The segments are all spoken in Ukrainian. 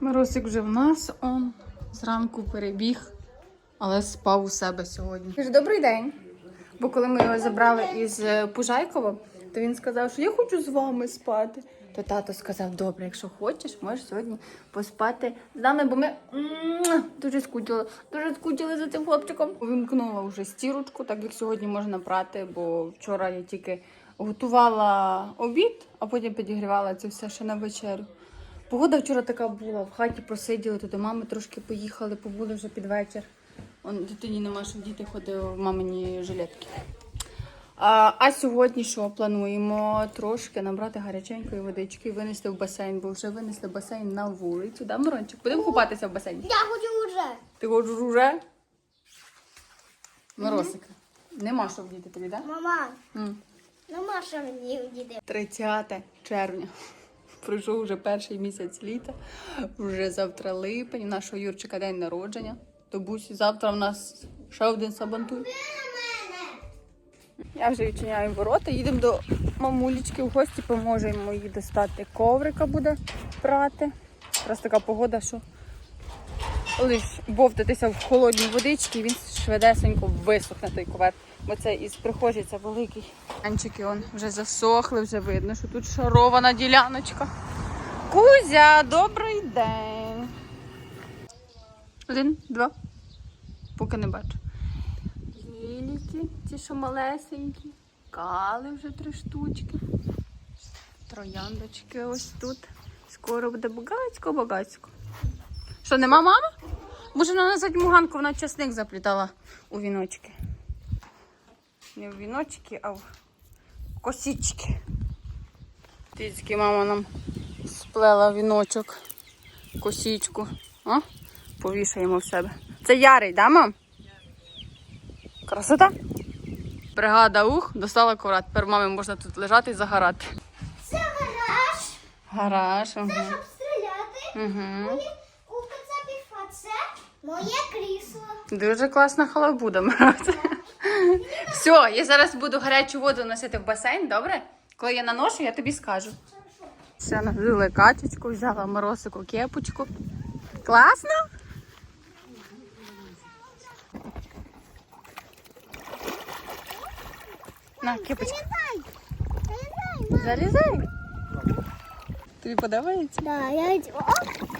Миросик вже в нас он зранку перебіг, але спав у себе сьогодні. Каже, добрий день. Бо коли ми його забрали із е, Пужайкова, то він сказав, що я хочу з вами спати. То тато сказав, добре, якщо хочеш, можеш сьогодні поспати з нами, бо ми дуже скучили, дуже скучили за цим хлопчиком. Увімкнула вже стірочку, так як сьогодні можна прати, бо вчора я тільки готувала обід, а потім підігрівала це все ще на вечерю. Погода вчора така була, в хаті посиділи, то до мами трошки поїхали, побули вже під вечір. Он дитині нема, щоб діти ходили в мамині жилетки. А, а сьогодні що плануємо трошки набрати гаряченької водички і винести в басейн, бо вже винесли басейн на вулицю. Да, Мирончик? Будемо купатися в басейні? Я хочу уже. Ти хочеш уже? Миросика. Нема що вдіти тобі, так? Да? Мама, ну Маша мені діде. 30 червня. Пройшов вже перший місяць літа. Вже завтра липень. Нашого Юрчика день народження. То бусі завтра в нас ще один сабантуй. Я вже відчиняю ворота. Їдемо до мамулечки в гості, поможемо їй достати коврика буде прати. Якраз така погода, що лиш бовтатися в холодній водичці, він швидесенько висохне той ковер. Бо це із прихожі, це великий. Анчики он вже засохли, вже видно, що тут шарована діляночка. Кузя, добрий день. Один, два. Поки не бачу. Ліліки, ті, що малесенькі. Кали вже три штучки. Трояндочки ось тут. Скоро буде багацько-багацько. Що, нема мами? Може, на задню вона часник заплітала у віночки. Не в віночки, а в косички. Тільки мама нам сплела віночок, косичку. О, повішаємо в себе. Це ярий, да, мам? Красота? Бригада ух, достала акурат. Тепер мамі можна тут лежати і загорати. Це гараж, Гараж, угу. щоб стріляти. угу. У Кацапі це моє крісло. Дуже класна халабуда, Мирот. Все, я зараз буду гарячу воду носити в басейн, добре? Коли я наношу, я тобі скажу. Все, нажили качечку, взяла моросику кепочку. Класно? На, кепочку. Залізай. Тобі подобається? Да, я йду.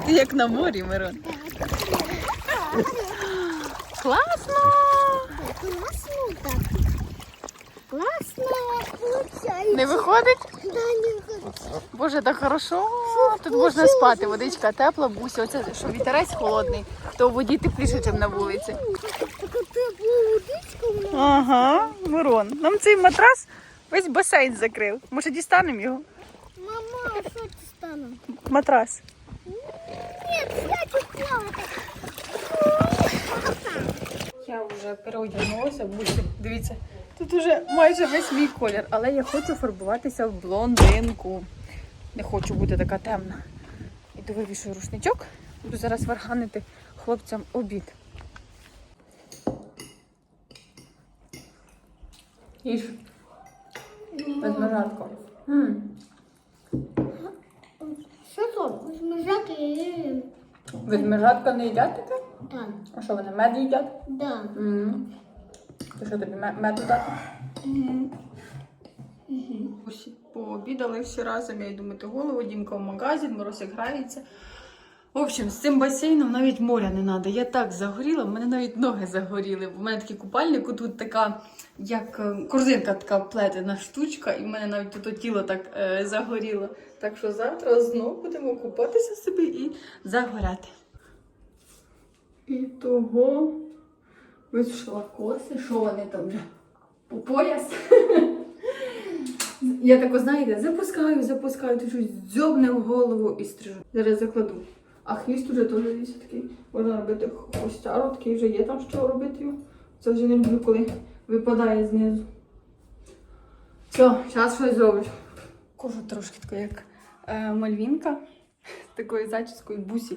Ти як на морі, Мирон. Класно так. Класно получається. Не виходить? Да, не виходить. Боже, так хорошо. Тут можна спати, водичка тепла, буся. Оце що вітерець холодний, то в воді тепліше, ніж на вулиці. Така тепла водичка в мене. Ага, Мирон. Нам цей матрас весь басейн закрив. Може, дістанемо його? Мама, що стану? Матрас. Ні, я чекала. Я вже переодягнулася, бусі. Дивіться, тут уже майже весь мій колір, але я хочу фарбуватися в блондинку. Не хочу бути така темна. Іду вивішую рушничок. Буду зараз варганити хлопцям обід. Їж. Без нажатку. Що то? Змежати і... Ведмежатка не їдять таке? Так. А що вони мед їдять? Да. То що тобі ме- дати? Усі пообідали всі разом, я йду мити голову, Дімка в магазин, Моросик грається. В общем, з цим басейном навіть моря не треба. Я так загоріла, в мене навіть ноги загоріли. У мене такий купальник, тут така, як е, корзинка така плетена штучка, і в мене навіть тут тіло так е, загоріло. Так що завтра знову будемо купатися собі і загоряти. І того вийшла коси, що вони там вже по пояс. Я тако, знаєте, запускаю, запускаю, щось дзьобне в голову і стрижу. Зараз закладу. А хвіст уже теж є такий. Можна робити хвостяру, такий вже є там що робити. Це вже не люблю, коли випадає знизу. Все, зараз щось зроблю. Кожу трошки таку, як е, мальвінка з такою зачіскою бусі.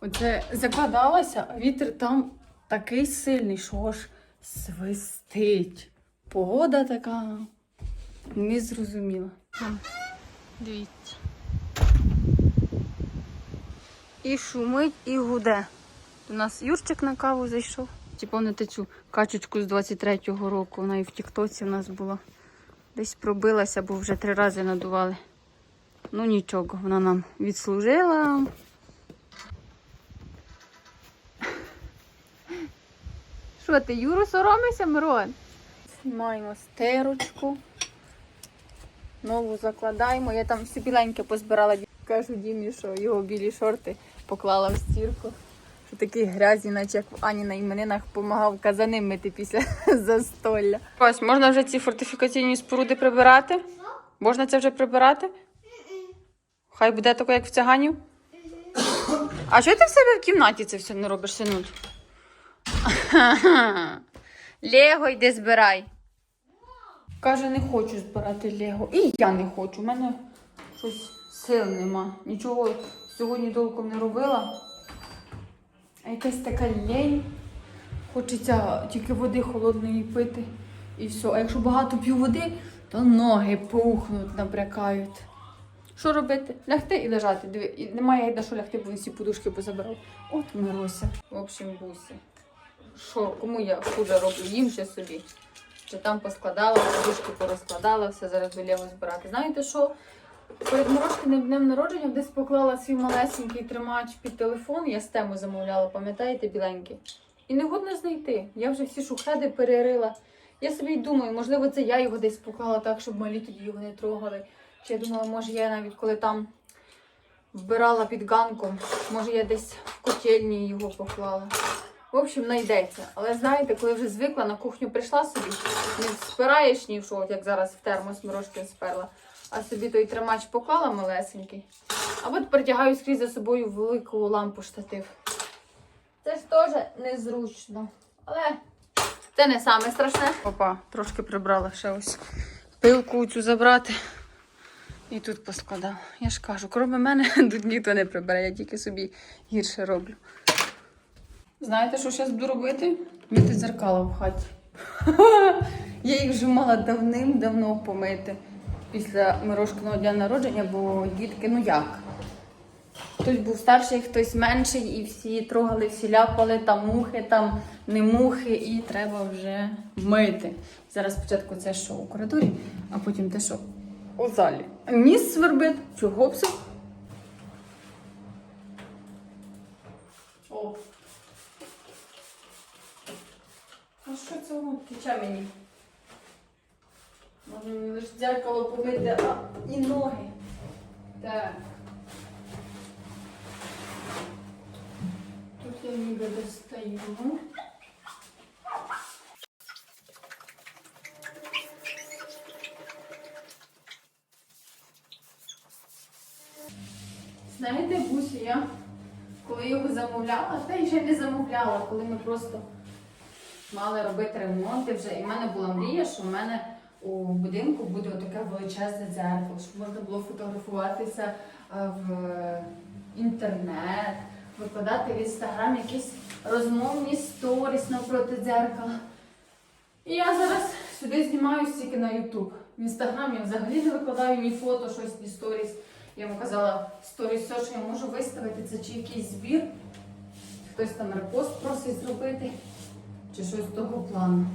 Оце закладалася, а вітер там такий сильний, що аж свистить. Погода така не зрозуміла. Дивіться. І шумить, і гуде. У нас Юрчик на каву зайшов. Чи пам'ятаєте цю качечку з 23-го року? Вона і в Тіктоці в нас була. Десь пробилася, бо вже три рази надували. Ну нічого, вона нам відслужила. Що ти, Юру соромишся, Мирон? Знімаємо стирочку. Нову закладаємо. Я там все біленьке позбирала. Кажу Дімі, що його білі шорти поклала в стірку. Що такі грязі, наче як в Ані на іменинах допомагав казани мити після застолля. Ось, можна вже ці фортифікаційні споруди прибирати? Можна це вже прибирати? Хай буде таке, як в циганів. А що ти в себе в кімнаті це все не робиш, синуль? Лего йди збирай. Каже, не хочу збирати Лего. І я не хочу. У мене щось сил нема. Нічого сьогодні толком не робила. А якась така лень. Хочеться тільки води холодної пити. І все. А якщо багато п'ю води, то ноги пухнуть, набрякають. Що робити? Лягти і лежати. Диви, і немає де що лягти, бо він всі подушки позабирав. От Мирося. В общем, бусі. Що, кому я хуже роблю? Їм ще собі. Чи там поскладала, подушки порозкладала, все зараз Лего збирати. Знаєте що? Перед Мирошкиним днем народження десь поклала свій малесенький тримач під телефон, я з тему замовляла, пам'ятаєте, біленький? І не годно знайти. Я вже всі шухеди перерила. Я собі й думаю, можливо, це я його десь поклала так, щоб малі тоді його не трогали. Чи я думала, може я навіть коли там вбирала під ганком, може я десь в котельні його поклала. В общем, знайдеться. Але знаєте, коли вже звикла, на кухню прийшла собі, не спираєш ні в що, от як зараз в термос Мирошкин сперла, а собі той тримач поклала малесенький. Або тепер тягаю скрізь за собою велику лампу штатив. Це ж теж незручно. Але це не саме страшне. Опа, трошки прибрала ще ось пилку цю забрати. І тут поскладала. Я ж кажу, крім мене тут ніхто не прибере, я тільки собі гірше роблю. Знаєте, що зараз буду робити? Мити дзеркала в хаті. Я їх вже мала давним-давно помити після Мирошкиного дня народження, бо дітки, ну як? Хтось був старший, хтось менший, і всі трогали, всі ляпали, там мухи, там не мухи, і треба вже мити. Зараз спочатку це що у коридорі, а потім те, що у залі. Ніс свербить, чого б? А що це воно тече мені? Може мені лише дзеркало помити, а і ноги. Так. Тут я ніби достаю. Знаєте, Бусі, я коли його замовляла, та й ще не замовляла, коли ми просто мали робити ремонти вже. І в мене була мрія, що в мене у будинку буде таке величезне дзеркало, щоб можна було фотографуватися е, в інтернет, викладати в інстаграм якісь розмовні сторіс навпроти дзеркала. І я зараз сюди знімаюся тільки на Ютуб. В інстаграм я взагалі не викладаю ні фото, щось, ні сторіс. Я йому казала, сторіс, все, що я можу виставити, це чи якийсь збір, хтось там репост просить зробити, чи щось з того плану.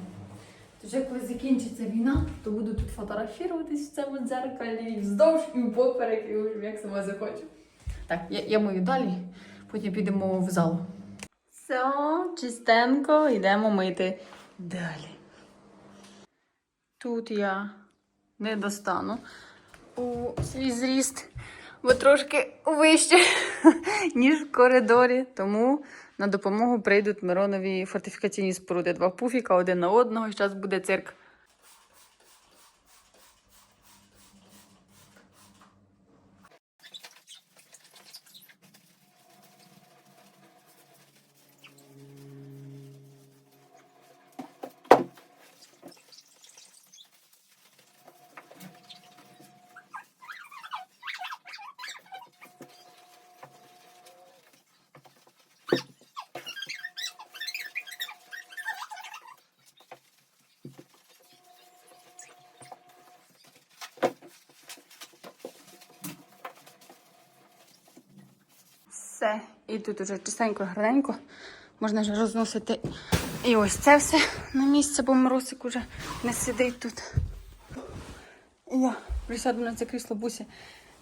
Тож, як коли закінчиться війна, то буду тут фотографуватись в цьому дзеркалі і вздовж і впоперек, і як сама захочу. Так, я, я мою далі, потім підемо в зал. Все, чистенько, йдемо мити далі. Тут я не достану у свій зріст, бо трошки вище, ніж в коридорі. Тому на допомогу прийдуть Миронові фортифікаційні споруди. Два пуфіка один на одного. Зараз буде цирк. Все, І тут уже чистенько, гарненько. Можна вже розносити. І ось це все на місце, бо Моросик уже не сидить тут. Я присяду на це крісло бусі.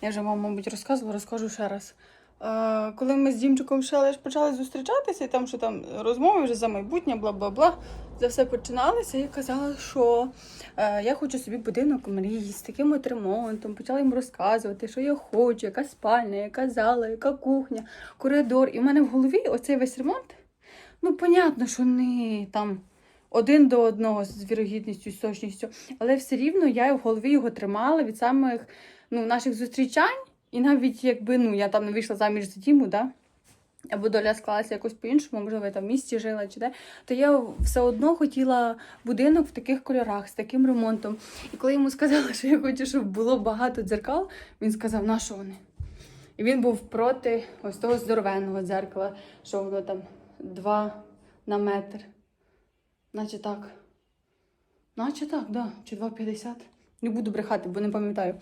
Я вже вам, мабуть, розказувала, розкажу ще раз. Е, коли ми з Дімчиком ще лише почали зустрічатися, і там, що там розмови вже за майбутнє, бла бла. Все починалося. Я казала, що е, я хочу собі будинок мрії з таким от ремонтом. Почала їм розказувати, що я хочу, яка спальня, яка зала, яка кухня, коридор. І в мене в голові оцей весь ремонт. Ну, понятно, що не там один до одного з вірогідністю, з точністю, але все рівно я в голові його тримала від самих ну, наших зустрічань. І навіть якби ну, я там не вийшла заміж за Діму, да? Або доля склалася якось по-іншому, можливо, я там в місті жила чи де, то я все одно хотіла будинок в таких кольорах, з таким ремонтом. І коли йому сказала, що я хочу, щоб було багато дзеркал, він сказав, на що вони? І він був проти ось того здоровенного дзеркала, що воно там 2 на метр. Наче так. Наче так, да. Чи 2,50. Не буду брехати, бо не пам'ятаю.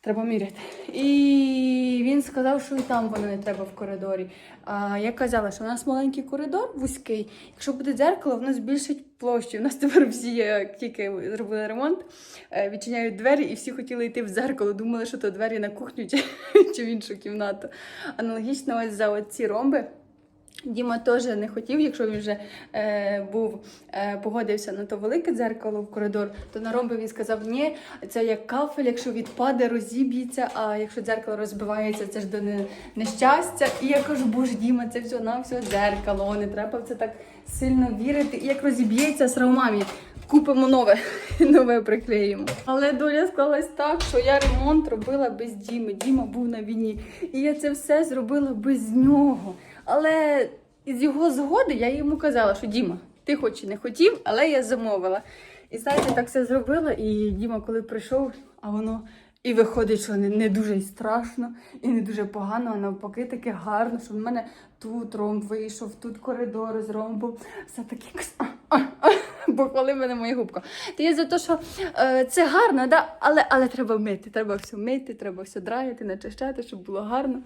Треба міряти. І він сказав, що і там воно не треба в коридорі. А я казала, що у нас маленький коридор вузький. Якщо буде дзеркало, воно збільшить площу. У нас тепер всі, як тільки зробили ремонт, е, відчиняють двері і всі хотіли йти в дзеркало. Думали, що то двері на кухню чи, чи в іншу кімнату. Аналогічно ось за ці ромби. Діма теж не хотів, якщо він вже е, був, е, погодився на то велике дзеркало в коридор, то на ромби він сказав, ні, це як кафель, якщо відпаде, розіб'ється, а якщо дзеркало розбивається, це ж до не- нещастя. І я кажу, боже, Діма, це все на все дзеркало, не треба в це так сильно вірити. І як розіб'ється, срав мамі. Купимо нове, нове приклеїмо. Але доля склалась так, що я ремонт робила без Діми. Діма був на війні. І я це все зробила без нього. Але з його згоди я йому казала, що Діма, ти хоч і не хотів, але я замовила. І знаєте, так все зробила. І Діма, коли прийшов, а воно і виходить, що не, не дуже й страшно, і не дуже погано, а навпаки, таке гарно, що в мене тут ромб вийшов, тут коридор з ромбом. Все таке. а. Бо коли мене моя губка. То я за те, що е, це гарно, да? але, але треба мити. Треба все мити, треба все драяти, начищати, щоб було гарно.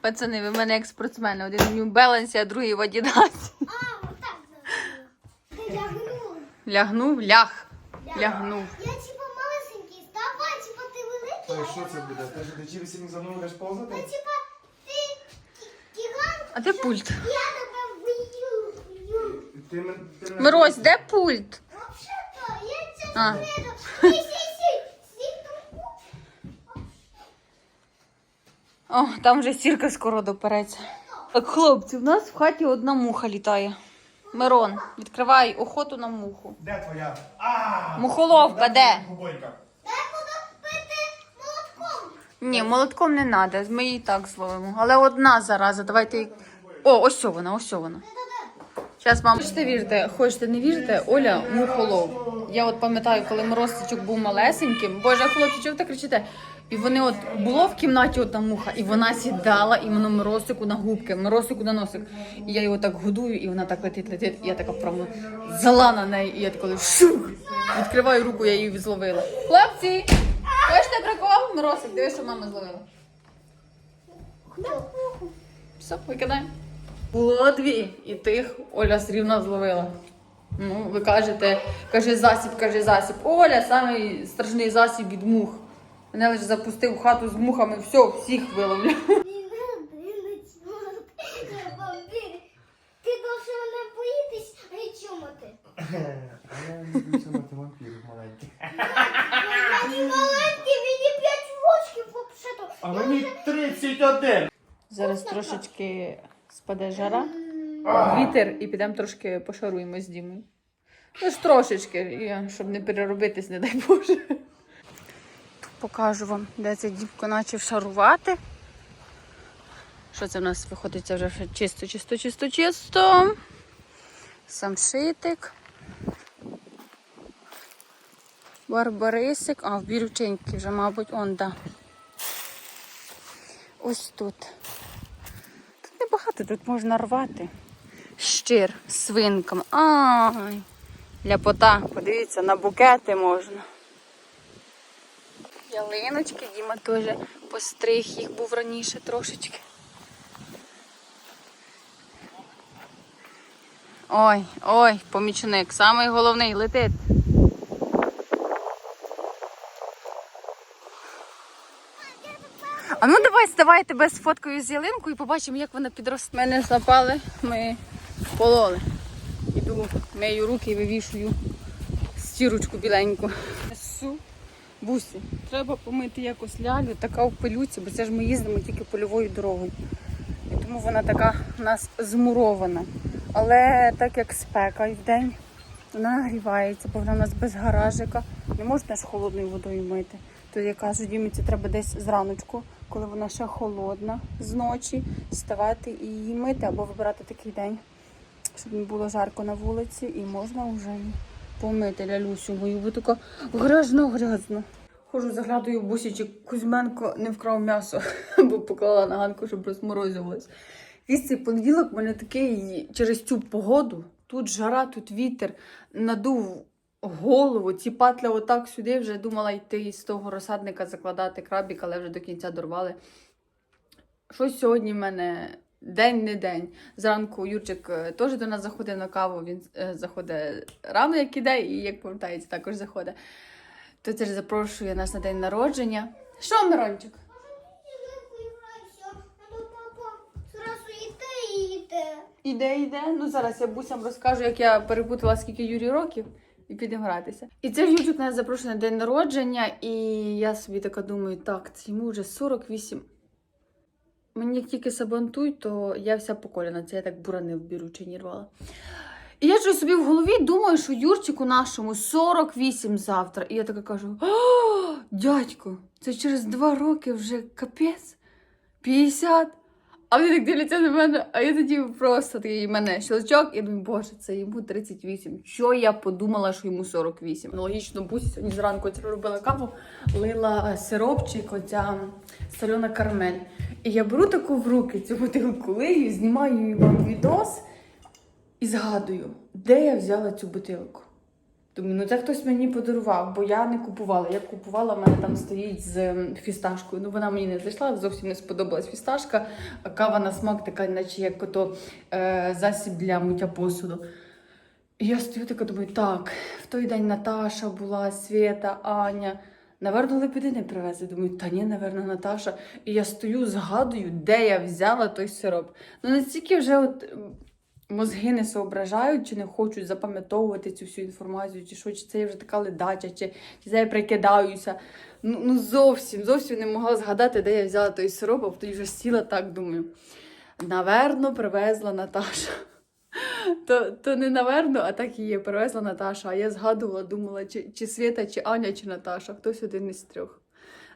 Пацани, ви в мене як спортсмени. Один в New Balance, а другий в Adidas. А, вот так зробила. Ти лягнула. Лягнув, ляг. Лягнув. Я типа малесенький, ставай, типа ти великий. Та й що це буде? Ти ж ти чимось за мною будеш повзати? Ну, типа, ти гі- гігант, А де пульт? я вб'ю. Ти, мен- ти мене- Мирось, де пульт? Вообще-то, я це А. О, там вже сірка скоро допереться. Так, хлопці, в нас в хаті одна муха літає. Мирон, відкривай охоту на муху. Де твоя? А! Мухоловка, де? Губонька. Дай буду пити молотком. Ні, молотком не треба, ми її так зловимо. Але одна зараза, давайте. її- О, ось вона, ось вона. Зараз мам. Хочете вірте, хочете не вірте, Оля мухолов. Я от пам'ятаю, коли Морозчик був малесеньким. Боже, хлопці, чого ви так кричите? І вони от було в кімнаті одна муха, і вона сідала іменно Морозику на губки, Морозику на носик. І я його так годую, і вона так летить, летить. І я така прямо зала на неї, і я така шух, відкриваю руку, я її зловила. Хлопці, хочете прикол? Морозик, дивись, що мама зловила. Все, викидаємо. Було дві, і тих Оля все рівно зловила. Ну, ви кажете, каже засіб, каже засіб. Оля самий страшний засіб від мух. Мене лише запустив в хату з мухами, все, всіх виловлю. Не. Я. Ти довше мене боїтесь, чумати. А я люблю сьомати вампірів маленьких. Мені маленький, мені 5 років взагалі. А мені 31! Зараз трошечки спаде жара, вітер і підемо трошки пошаруємо з Дімою. Ну ж трошечки, щоб не переробитись, не дай Боже. Покажу вам, де цей дібко почав шарувати. Що це в нас виходить? Це вже чисто, чисто, чисто, чисто. Сам шитик. Барбарисик. А, в бірюченьки вже, мабуть, он, да. Ось тут багато тут можна рвати. Щир з свинком. Ай! Ляпота, подивіться, на букети можна. Ялиночки Діма теж постриг, їх був раніше трошечки. Ой, ой, помічник, самий головний летить. А ну давай тебе з фоткою з ялинкою і побачимо, як вона підросте. Мене запали, ми пололи. Іду, мию руки і вивішую стірочку біленьку. Несу бусі. Треба помити якось лялю, така в пилюці, бо це ж ми їздимо тільки польовою дорогою. І тому вона така у нас змурована. Але так як спека і вдень, вона нагрівається, бо вона у нас без гаражика. Не можна ж холодною водою мити. То я кажу, Дімі, це треба десь зраночку, коли вона ще холодна з ночі, ставати і її мити або вибирати такий день, щоб не було жарко на вулиці, і можна вже помити лялюсю мою, бо така грязно-грязно. Хожу, заглядаю в бусі, чи Кузьменко не вкрав м'ясо, бо поклала на ганку, щоб розморозилось. Весь цей понеділок в мене такий через цю погоду. Тут жара, тут вітер, надув голову, ці патля отак сюди вже думала йти з того розсадника закладати крабік, але вже до кінця дорвали. Щось сьогодні в мене день не день. Зранку Юрчик е, теж до нас заходив на каву. Він е, заходить рано, як іде, і як повертається, також заходить. То теж запрошує нас на день народження. Що, Мирончик? Іде, іде. Ну зараз я бусям розкажу, як я перепутала, скільки Юрі років, і підемо гратися. І це Юрчик нас запрошує на день народження, і я собі така думаю, так, це йому вже 48. Мені як тільки сабантуй, то я вся поколяна. Це я так бурани в біручині рвала. І я щось собі в голові думаю, що Юрчику нашому 48 завтра. І я така кажу: О, дядько, це через два роки вже капець. 50. А вони так дивляться на мене, а я тоді просто такий мене щелчок, і думаю, боже, це йому 38. Що я подумала, що йому 48? Ну, логічно, Бусі сьогодні зранку робила каву, лила е, сиропчик, оця солена кармель. І я беру таку в руки цю бутилку лию, знімаю вам відос і згадую, де я взяла цю бутилку. Думаю, ну це хтось мені подарував, бо я не купувала. Я купувала, в мене там стоїть з фісташкою. Ну вона мені не зайшла, зовсім не сподобалась фісташка. Кава на смак така, наче як ото е, засіб для миття посуду. І я стою така, думаю, так, в той день Наташа була, Свята, Аня. Наверно, Лебедини привезли. Думаю, та ні, наверно, Наташа. І я стою, згадую, де я взяла той сироп. Ну настільки вже от мозги не соображають, чи не хочуть запам'ятовувати цю всю інформацію, чи що, чи це я вже така ледача, чи, чи це я прикидаюся. Ну, ну зовсім, зовсім не могла згадати, де я взяла той сироп, а тоді вже сіла так, думаю. Наверно, привезла Наташа. То, то не наверно, а так і є. Привезла Наташа. А я згадувала, думала, чи, чи Свята, чи Аня, чи Наташа, хтось один із трьох.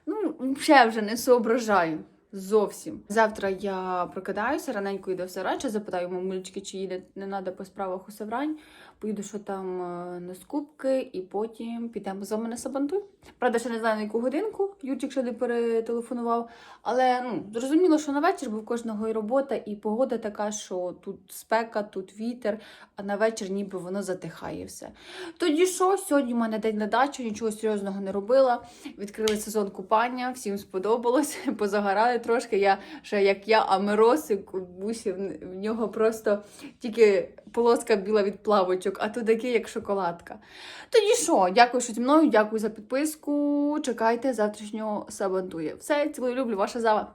Ну, взагалі вже не соображаю. Зовсім. Завтра я прокидаюся, раненько йду в Саранча, запитаю мамулечки, чи їде не треба по справах у Саврань. Поїду, що там е, на скупки, і потім підемо з вами на Сабантуй. Правда, ще не знаю на яку годинку. Юрчик ще не перетелефонував. Але ну, зрозуміло, що на вечір, бо в кожного і робота, і погода така, що тут спека, тут вітер, а на вечір ніби воно затихає все. Тоді що? Сьогодні в мене день на дачу, нічого серйозного не робила. Відкрили сезон купання, всім сподобалось, позагорали трошки. Я ще як я, а Миросик у бусі, в нього просто тільки полоска біла від плавочок, а ти такий, як шоколадка. Тоді що? Дякую, що зі мною, дякую за підписку. Чекайте завтрашнього сабантує. Все, цілую, люблю, ваша зава.